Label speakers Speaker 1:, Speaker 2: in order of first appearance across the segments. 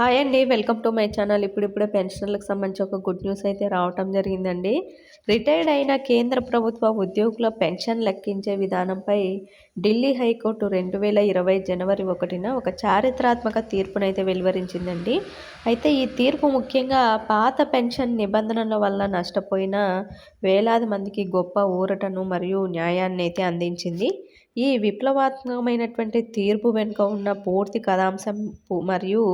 Speaker 1: Hi అండి welcome to my channel. ఇప్పుడిప్పుడే పెన్షనర్లకు సంబంధించి ఒక గుడ్ న్యూస్ అయితే రావటం జరిగిందండి. రిటైర్డ్ అయిన కేంద్ర ప్రభుత్వ ఉద్యోగుల పెన్షన్ లెక్కించే విధానంపై ఢిల్లీ హైకోర్టు రెండు వేల ఇరవై జనవరి ఒకటిన ఒక చారిత్రాత్మక తీర్పునైతే వెలువరించిందండి. అయితే ఈ తీర్పు ముఖ్యంగా పాత పెన్షన్ నిబంధనల వల్ల నష్టపోయిన వేలాది మందికి గొప్ప ఊరటను మరియు న్యాయాన్ని అయితే అందించింది. ఈ విప్లవాత్మకమైనటువంటి తీర్పు వెనుక ఉన్న పూర్తి కథాంశం మరియు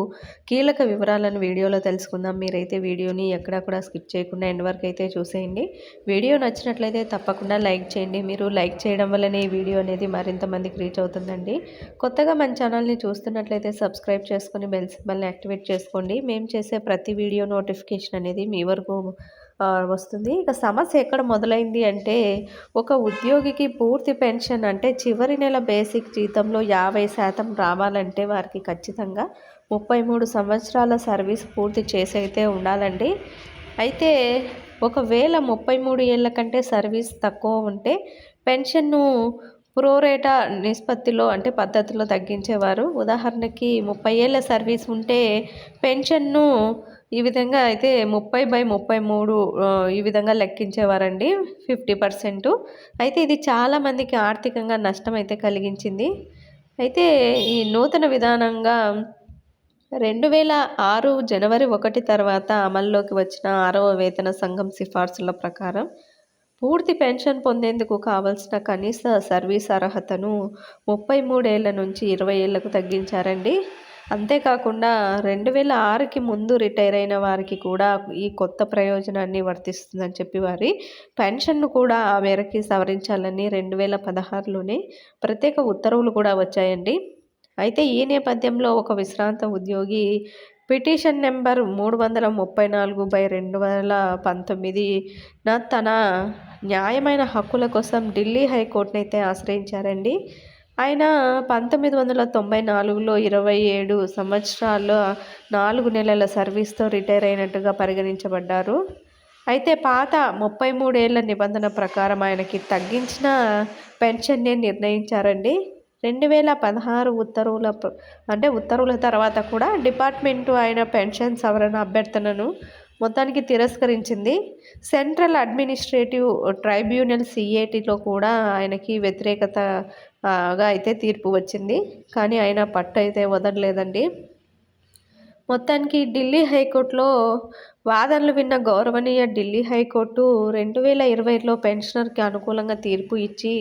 Speaker 1: కీలక వివరాలను వీడియోలో తెలుసుకుందాం. మీరైతే వీడియోని ఎక్కడక్కడ స్కిప్ చేయకుండా ఎండ్ వరకు అయితే చూసేయండి. వీడియో నచ్చినట్లయితే తప్పకుండా లైక్ చేయండి. మీరు లైక్ చేయడం వల్లనే ఈ వీడియో అనేది మరింత మందికి రీచ్ అవుతుందండి. కొత్తగా మన ఛానల్ని చూస్తున్నట్లయితే సబ్స్క్రైబ్ చేసుకుని బెల్ సింబల్ని యాక్టివేట్ చేసుకోండి. మేము చేసే ప్రతి వీడియో నోటిఫికేషన్ అనేది మీ వరకు వస్తుంది. ఇక సమస్య ఎక్కడ మొదలైంది అంటే ఒక ఉద్యోగికి పూర్తి పెన్షన్ అంటే చివరి నెల బేసిక్ జీతంలో యాభై శాతం రావాలంటే వారికి ఖచ్చితంగా ముప్పై మూడు సంవత్సరాల సర్వీస్ పూర్తి చేసైతే ఉండాలండి. అయితే ఒకవేళ ముప్పై మూడు ఏళ్ళ కంటే సర్వీస్ తక్కువ ఉంటే పెన్షన్ను ప్రోరేటా నిష్పత్తిలో అంటే పద్ధతిలో తగ్గించేవారు. ఉదాహరణకి ముప్పై ఏళ్ళ సర్వీస్ ఉంటే పెన్షన్ను ఈ విధంగా అయితే ముప్పై బై ముప్పై మూడు ఈ విధంగా లెక్కించేవారండి ఫిఫ్టీ పర్సెంటు. అయితే ఇది చాలామందికి ఆర్థికంగా నష్టం అయితే కలిగించింది. అయితే ఈ నూతన విధానంగా రెండు వేల ఆరు జనవరి ఒకటి తర్వాత అమల్లోకి వచ్చిన ఆరవ వేతన సంఘం సిఫార్సుల ప్రకారం పూర్తి పెన్షన్ పొందేందుకు కావలసిన కనీస సర్వీస్ అర్హతను ముప్పై మూడేళ్ళ నుంచి ఇరవై ఏళ్ళకు తగ్గించారండి. అంతేకాకుండా రెండు వేల ఆరుకి ముందు రిటైర్ అయిన వారికి కూడా ఈ కొత్త ప్రయోజనాన్ని వర్తిస్తుందని చెప్పి వారి పెన్షన్ను కూడా ఆ మేరకి సవరించాలని రెండు వేల పదహారులోనే ప్రత్యేక ఉత్తర్వులు కూడా వచ్చాయండి. అయితే ఈ నేపథ్యంలో ఒక విశ్రాంత ఉద్యోగి పిటిషన్ నెంబర్ మూడు వందల ముప్పై నాలుగు బై రెండు వందల పంతొమ్మిదిన తన న్యాయమైన హక్కుల కోసం ఢిల్లీ హైకోర్టును అయితే ఆశ్రయించారండి. ఆయన పంతొమ్మిది వందల తొంభై నాలుగులో ఇరవై ఏడు సంవత్సరాల్లో నాలుగు నెలల సర్వీస్తో రిటైర్ అయినట్టుగా పరిగణించబడ్డారు. అయితే పాత ముప్పై మూడేళ్ళ నిబంధన ప్రకారం ఆయనకి తగ్గించిన పెన్షన్ని నిర్ణయించారండి. రెండు వేల పదహారు ఉత్తర్వుల అంటే ఉత్తర్వుల తర్వాత కూడా డిపార్ట్మెంటు ఆయన పెన్షన్ సవరణ అభ్యర్థనను మొత్తానికి తిరస్కరించింది. సెంట్రల్ అడ్మినిస్ట్రేటివ్ ట్రైబ్యునల్ సిఏటిలో కూడా ఆయనకి వ్యతిరేకతగా అయితే తీర్పు వచ్చింది. కానీ ఆయన పట్టు అయితే వదలలేదండి. మొత్తానికి ఢిల్లీ హైకోర్టులో వాదనలు విన్న గౌరవనీయ ఢిల్లీ హైకోర్టు రెండు వేల ఇరవైలో పెన్షనర్కి అనుకూలంగా తీర్పు ఇచ్చి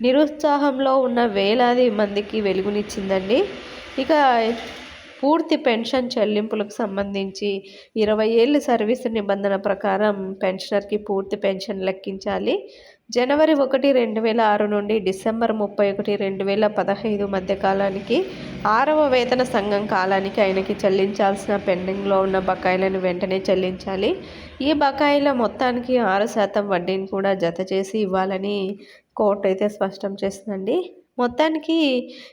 Speaker 1: నిరుత్సాహంలో ఉన్న వేలాది మందికి వెలుగునిచ్చిందండి. ఇక పూర్తి పెన్షన్ చెల్లింపులకు సంబంధించి ఇరవై ఏళ్ళు సర్వీసు నిబంధన ప్రకారం పెన్షనర్కి పూర్తి పెన్షన్ లెక్కించాలి. జనవరి ఒకటి రెండు వేల ఆరు నుండి డిసెంబర్ ముప్పై ఒకటి రెండు వేల పదహైదు మధ్య కాలానికి ఆరవ వేతన సంఘం కాలానికి ఆయనకి చెల్లించాల్సిన పెండింగ్లో ఉన్న బకాయిలను వెంటనే చెల్లించాలి. ఈ బకాయిల మొత్తానికి ఆరు శాతం వడ్డీని కూడా జత చేసి ఇవ్వాలని కోర్టు అయితే స్పష్టం చేసిందండి. మొత్తానికి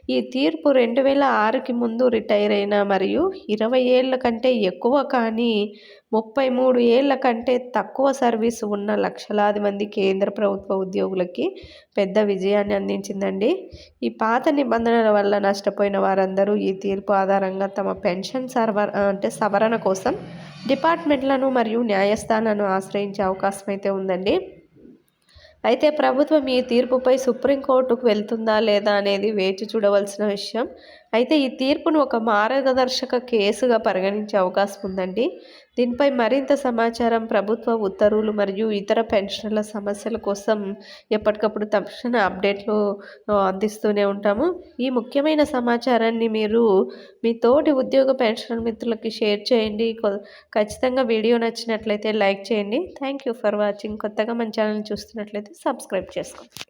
Speaker 1: ఈ తీర్పు రెండు వేల ఆరుకి ముందు రిటైర్ అయిన మరియు ఇరవై ఏళ్ళ కంటే ఎక్కువ కానీ ముప్పై మూడు ఏళ్ళ కంటే తక్కువ సర్వీస్ ఉన్న లక్షలాది మంది కేంద్ర ప్రభుత్వ ఉద్యోగులకి పెద్ద విజయాన్ని అందించిందండి. ఈ పాత నిబంధనల వల్ల నష్టపోయిన వారందరూ ఈ తీర్పు ఆధారంగా తమ పెన్షన్ సర్వర్ అంటే సవరణ కోసం డిపార్ట్మెంట్లను మరియు న్యాయస్థానాలను ఆశ్రయించే అవకాశం అయితే ఉందండి. అయితే ప్రభుత్వం ఈ తీర్పుపై సుప్రీంకోర్టుకు వెళ్తుందా లేదా అనేది వేచి చూడవలసిన విషయం. అయితే ఈ తీర్పును ఒక మార్గదర్శక కేసుగా పరిగణించే అవకాశం ఉందండి. దీనిపై మరింత సమాచారం ప్రభుత్వ ఉత్తర్వులు మరియు ఇతర పెన్షన్ల సమస్యల కోసం ఎప్పటికప్పుడు తక్షణ అప్డేట్లు అందిస్తూనే ఉంటాము. ఈ ముఖ్యమైన సమాచారాన్ని మీరు మీ తోటి ఉద్యోగ పెన్షన్ మిత్రులకి షేర్ చేయండి. ఖచ్చితంగా వీడియో నచ్చినట్లయితే లైక్ చేయండి. Thank you for watching. కొత్తగా మన ఛానల్ చూస్తున్నట్లయితే సబ్స్క్రైబ్ చేసుకోండి.